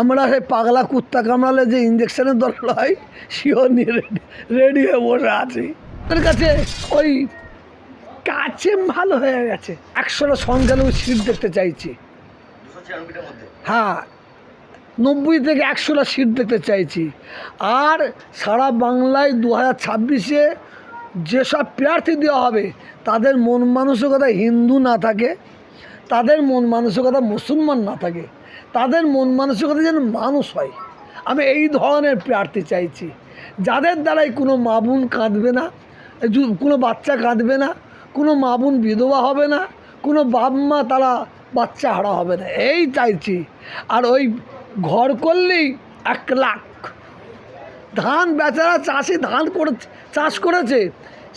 আমরা সেই পাগলা কুত্তা কামড়ালে যে ইঞ্জেকশনের দরকার হয় সেও নিয়ে রেডি হয়ে বসে আছি। ওদের কাছে ওই কাছে ভালো হয়ে গেছে। একশোটা সংখ্যালঘু সিট দেখতে চাইছি। হ্যাঁ নব্বই থেকে একশোটা সিট দেখতে চাইছি। আর সারা বাংলায় দু হাজার ছাব্বিশে যেসব প্রার্থী দেওয়া হবে, তাদের মন মানসিকতা হিন্দু না থাকে, তাদের মন মানসিকতা মুসলমান না থাকে। তাদের মন মানসিকতা যেন মানুষ হয়। আমি এই ধরনের প্রার্থী চাইছি। যাদের দ্বারাই কোনো মা বোন কাঁদবে না কোনো বাচ্চা কাঁদবে না, কোনো মা বোন বিধবা হবে না, কোনো বাপ মা তারা বাচ্চা হারা হবে না। এই চাইছি। আর ওই ঘর করলেই এক লাখ। ধান বেচারা চাষি ধান করে, চাষ করেছে,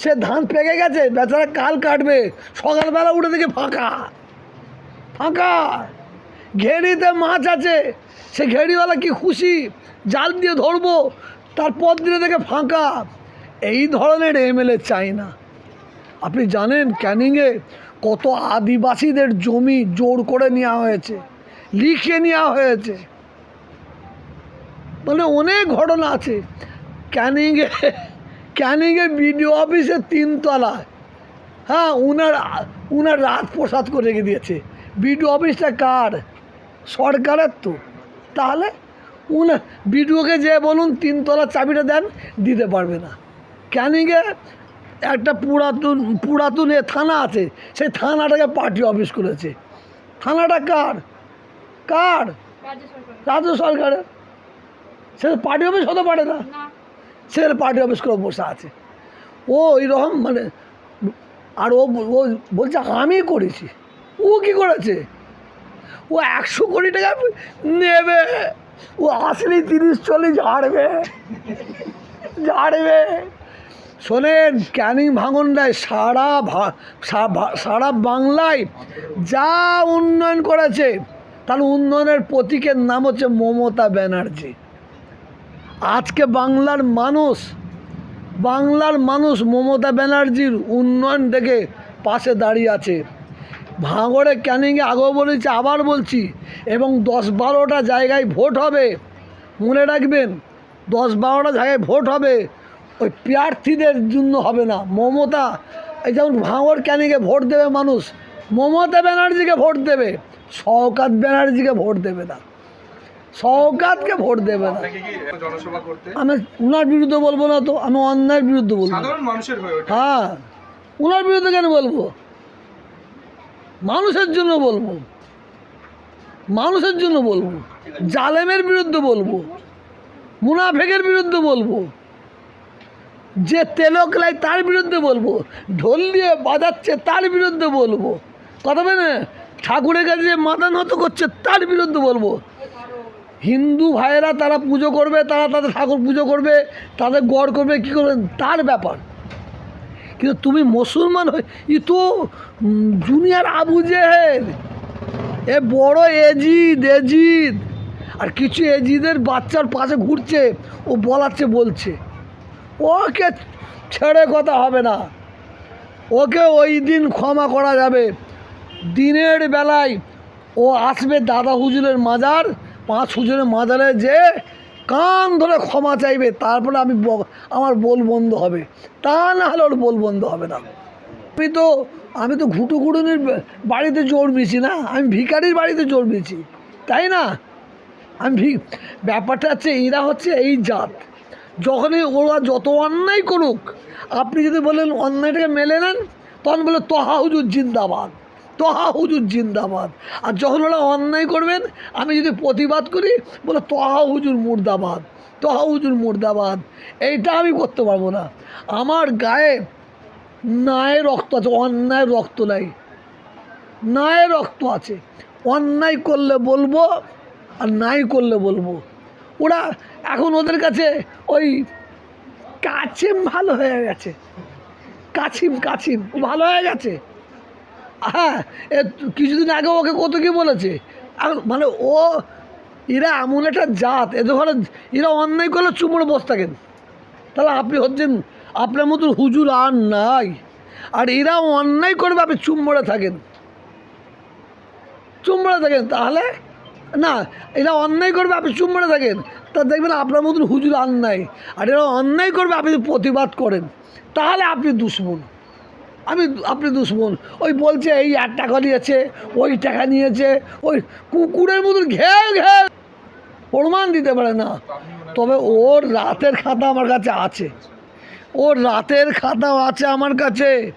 সে ধান পেকে গেছে, বেচারা কাল কাটবে, সকালবেলা উঠে দেখে ফাঁকা। ফাঁকা। ঘেরিতে মাছ আছে, সে ঘেরিওয়ালা কি খুশি? জাল দিয়ে ধরবো তারপর দিনে দেখে ফাঁকা। এই ধরনের এমএলএ চাই না। আপনি জানেন ক্যানিংয়ে কত আদিবাসীদের জমি জোর করে নেওয়া হয়েছে, লিখে নেওয়া হয়েছে। মানে অনেক ঘটনা আছে। ক্যানিংয়ে ক্যানিংয়ে বিডিও অফিসের তিনতলায় হ্যাঁ উনার উনার রাত প্রসাদ করে রেখে দিয়েছে। বিডিও অফিসটা কার? সরকারের তো। তাহলে উনা বিডিওকে যে বলুন তিনতলার চাবিটা দেন দিতে পারবে না। ক্যানিংয়ে একটা পুরাতন পুরাতন এ থানা আছে সেই থানাটাকে পার্টি অফিস করেছে। থানাটা কার? কার? রাজ্য সরকারের। সে পার্টি অফিস হতে পারে না। সে পার্টি অফিস করে বসে আছে। ও এইরকম মানে আর ও ও বলছে আমি করেছি। ও কি করেছে? ও একশো কোটি টাকা নেবে। ও আসলেই তিরিশ চল্লিশ ঝাড়বে ঝাড়বে শোনেন, ক্যানিং ভাঙনটায় সারা সারা বাংলায় যা উন্নয়ন করেছে, তার উন্নয়নের প্রতীকের নাম হচ্ছে মমতা ব্যানার্জি। আজকে বাংলার মানুষ বাংলার মানুষ মমতা ব্যানার্জির উন্নয়ন দেখে পাশে দাঁড়িয়ে আছে। ভাঙড়ে ক্যানিংয়ে আগেও বলেছি আবার বলছি এবং দশ বারোটা জায়গায় ভোট হবে। মনে রাখবেন দশ বারোটা জায়গায় ভোট হবে ওই প্রার্থীদের জন্য হবে না। মমতা এই যেমন ভাঙড় ক্যানিংয়ে ভোট দেবে মানুষ মমতা ব্যানার্জিকে ভোট দেবে শওকাত ব্যানার্জিকে ভোট দেবে না। শওকাতকে ভোট দেবে না। আমি উনার বিরুদ্ধে বলব না তো আমি অন্যায়ের বিরুদ্ধে বলব। হয়ে হ্যাঁ উনার বিরুদ্ধে কেন বলব? মানুষের জন্য বলব। মানুষের জন্য বলব। জালেমের বিরুদ্ধে বলব। মুনাফেকের বিরুদ্ধে বলব। যে তেলকলাই তার বিরুদ্ধে বলব। ঢোল দিয়ে বাজাচ্ছে তার বিরুদ্ধে বলব। কথা বলে? ঠাকুরের কাছে যে মাথা নত করছে তার বিরুদ্ধে বলব। হিন্দু ভাইয়েরা তারা পুজো করবে, তারা তাদের ঠাকুর পুজো করবে, তাদের গড় করবে, কী করবে? তার ব্যাপার। কিন্তু তুমি মুসলমান হয়ে ই তো জুনিয়র আবু জেহেল। এ বড় এজিদ এজিদ। আর কিছু এজিদের বাচ্চার পাশে ঘুরছে, ও বলাচ্ছে, বলছে। ওকে ছেড়ে কথা হবে না। ওকে ওই দিন ক্ষমা করা যাবে। দিনের বেলায় ও আসবে দাদা হুজুরের মাজার, পাঁচ হুজুরের মাজারে যে কান ধরে ক্ষমা চাইবে, তারপরে আমি আমার বোল বন্ধ হবে। তা না হলে ওর বোল বন্ধ হবে না। আমি তো আমি তো ঘুটু ঘুটুনির বাড়িতে জোর দিছি না, আমি ভিখারির বাড়িতে জোর দিছি তাই না? আমি ভি, ব্যাপারটা হচ্ছে এরা হচ্ছে এই জাত। যখনই ওরা যত অন্যায় করুক, আপনি যদি বলেন অন্যায়টাকে মেলে নেন, তখন বলে তহা জিন্দাবাদ। তহা হুজুর জিন্দাবাদ। আর যখন ওরা অন্যায় করবেন, আমি যদি প্রতিবাদ করি, বলে তহা হুজুর মুর্দাবাদ তহা হুজুর মুর্দাবাদ। এইটা আমি করতে পারব না। আমার গায়ে নায় রক্ত আছে, অন্যায় রক্ত নাই। নায় রক্ত আছে। অন্যায় করলে বলব আর নাই করলে বলব। ওরা এখন ওদের কাছে ওই কাছিম ভালো হয়ে গেছে। কাছিম কাছিম ভালো হয়ে গেছে। হ্যাঁ এ কিছুদিন আগে ওকে কত কি বলেছে? এখন মানে ও, এরা এমন একটা জাত এদের ঘরে এরা অন্যায় করলে চুমড়ে বসে থাকেন তাহলে আপনি হচ্ছেন, আপনার মতন হুজুর আর নাই। আর এরা অন্যায় করবে, আপনি চুম্বড়ে থাকেন। চুম্বড়ে থাকেন, তাহলে না, এরা অন্যায় করবে, আপনি মেরে থাকেন। তা দেখবেন আপনার মতন হুজুর আর নাই। আর এরা অন্যায় করবে, আপনি প্রতিবাদ করেন, তাহলে আপনি দুশ্মন। আমি আপনি দুশ্মন। ওই বলছে এই এক টাকা নিয়েছে ওই টাকা নিয়েছে, ওই কুকুরের মতন ঘেউ ঘেউ। প্রমাণ দিতে পারে না। তবে ওর রাতের খাতা আমার কাছে আছে। ওর রাতের খাতাও আছে আমার কাছে।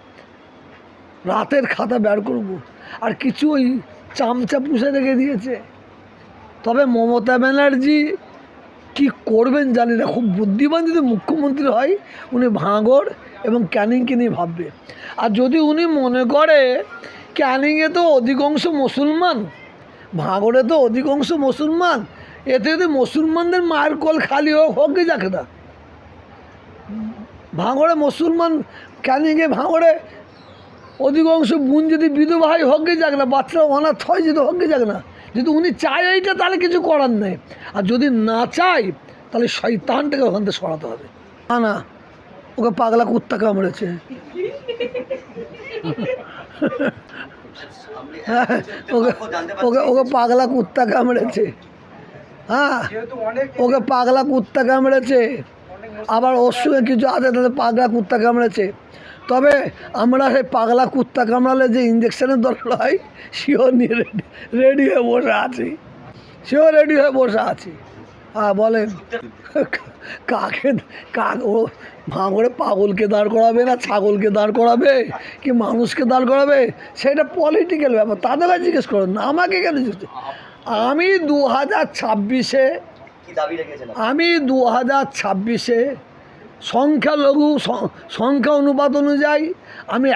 রাতের খাতা বের করব। আর কিছু ওই চামচা পুষে রেখে দিয়েছে। তবে মমতা ব্যানার্জি কি করবেন জানি না। খুব বুদ্ধিমান যদি মুখ্যমন্ত্রী হয়, উনি ভাঙর এবং ক্যানিংকে নিয়ে ভাববে। আর যদি উনি মনে করে, ক্যানিংয়ে তো অধিকাংশ মুসলমান, ভাঙড়ে তো অধিকাংশ মুসলমান, এতে যদি মুসলমানদের মায়ের কল খালি হোক হোক কি যাকে না? ভাঙড়ে মুসলমান, ক্যানিংয়ে ভাঙড়ে অধিকাংশ বোন যদি বিধবা হয়, হোক যাক না? বাচ্চারা অনাথ হয় যদি, হোক যাক না? যদি উনি চায় এইটা, তাহলে কিছু করার নেই। আর যদি না চায়, তাহলে শৈতানটাকে ওখান থেকে সরাতে হবে। না না, ওকে পাগলা কুত্তা কামড়েছে। হ্যাঁ ওকে ওকে ওকে পাগলা কুত্তা কামড়েছে। হ্যাঁ ওকে পাগলা কুত্তা কামড়েছে। আবার ওর সঙ্গে কিছু আছে তাদের পাগলা কুত্তা কামড়েছে। তবে আমরা সেই পাগলা কুত্তা কামড়ালে যে ইঞ্জেকশনের দরকার হয় সেও নিয়ে রেডি রেডি হয়ে বসে আছি। সেও রেডি হয়ে বসে আছি। হ্যাঁ বলেন। কাকে কাক ও ভাঙড়ে পাগলকে দাঁড় করাবে না ছাগলকে দাঁড় করাবে? কি মানুষকে দাঁড় করাবে? সেটা পলিটিক্যাল ব্যাপার। তাদের জিজ্ঞেস করুন না আমাকে কেন জিজ্ঞেস আমি দু হাজার ছাব্বিশে? আমি দু হাজার ছাব্বিশে সংখ্যালঘু সংখ্যা অনুপাত অনুযায়ী আমি